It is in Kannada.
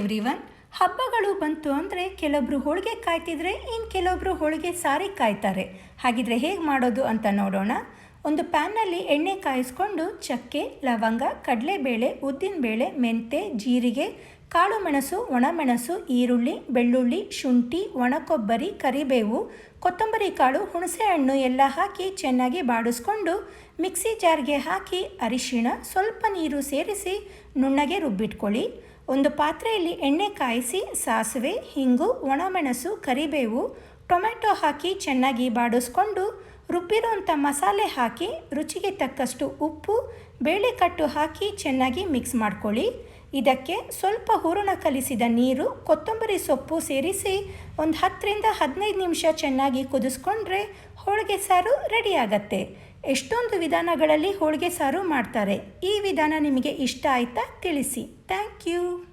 ಎವ್ರಿವನ್, ಹಬ್ಬಗಳು ಬಂತು ಅಂದರೆ ಕೆಲವೊಬ್ರು ಹೋಳಿಗೆ ಕಾಯ್ತಿದ್ರೆ ಇನ್ನು ಕೆಲವೊಬ್ರು ಹೋಳಿಗೆ ಸಾರಿ ಕಾಯ್ತಾರೆ. ಹಾಗಿದ್ರೆ ಹೇಗೆ ಮಾಡೋದು ಅಂತ ನೋಡೋಣ. ಒಂದು ಪ್ಯಾನ್ನಲ್ಲಿ ಎಣ್ಣೆ ಕಾಯಿಸ್ಕೊಂಡು ಚಕ್ಕೆ, ಲವಂಗ, ಕಡಲೆಬೇಳೆ, ಉದ್ದಿನಬೇಳೆ, ಮೆಂತೆ, ಜೀರಿಗೆ ಕಾಳು ಮೆಣಸು ಒಣಮೆಣಸು, ಈರುಳ್ಳಿ, ಬೆಳ್ಳುಳ್ಳಿ, ಶುಂಠಿ, ಒಣಕೊಬ್ಬರಿ, ಕರಿಬೇವು, ಕೊತ್ತಂಬರಿ ಕಾಳು ಹುಣಸೆಹಣ್ಣು ಎಲ್ಲ ಹಾಕಿ ಚೆನ್ನಾಗಿ ಬಾಡಿಸ್ಕೊಂಡು ಮಿಕ್ಸಿ ಜಾರ್ಗೆ ಹಾಕಿ ಅರಿಶಿಣ, ಸ್ವಲ್ಪ ನೀರು ಸೇರಿಸಿ ನುಣ್ಣಗೆ ರುಬ್ಬಿಟ್ಕೊಳ್ಳಿ. ಒಂದು ಪಾತ್ರೆಯಲ್ಲಿ ಎಣ್ಣೆ ಕಾಯಿಸಿ ಸಾಸಿವೆ, ಹಿಂಗು, ಒಣಮೆಣಸು, ಕರಿಬೇವು, ಟೊಮೆಟೊ ಹಾಕಿ ಚೆನ್ನಾಗಿ ಬಾಡಿಸ್ಕೊಂಡು ರುಬ್ಬಿರೋಂಥ ಮಸಾಲೆ ಹಾಕಿ, ರುಚಿಗೆ ತಕ್ಕಷ್ಟು ಉಪ್ಪು, ಬೇಳೆಕಟ್ಟು ಹಾಕಿ ಚೆನ್ನಾಗಿ ಮಿಕ್ಸ್ ಮಾಡ್ಕೊಳ್ಳಿ. ಇದಕ್ಕೆ ಸ್ವಲ್ಪ ಹೂರಣ ಕಲಿಸಿದ ನೀರು, ಕೊತ್ತಂಬರಿ ಸೊಪ್ಪು ಸೇರಿಸಿ ಒಂದು ಹತ್ತರಿಂದ ಹದಿನೈದು ನಿಮಿಷ ಚೆನ್ನಾಗಿ ಕುದಿಸ್ಕೊಂಡ್ರೆ ಹೋಳಿಗೆ ಸಾರು ರೆಡಿ ಆಗತ್ತೆ. ಎಷ್ಟೊಂದು ವಿಧಾನಗಳಲ್ಲಿ ಹೋಳಿಗೆ ಸಾರು ಮಾಡ್ತಾರೆ. ಈ ವಿಧಾನ ನಿಮಗೆ ಇಷ್ಟ ಆಯಿತಾ ತಿಳಿಸಿ. Thank you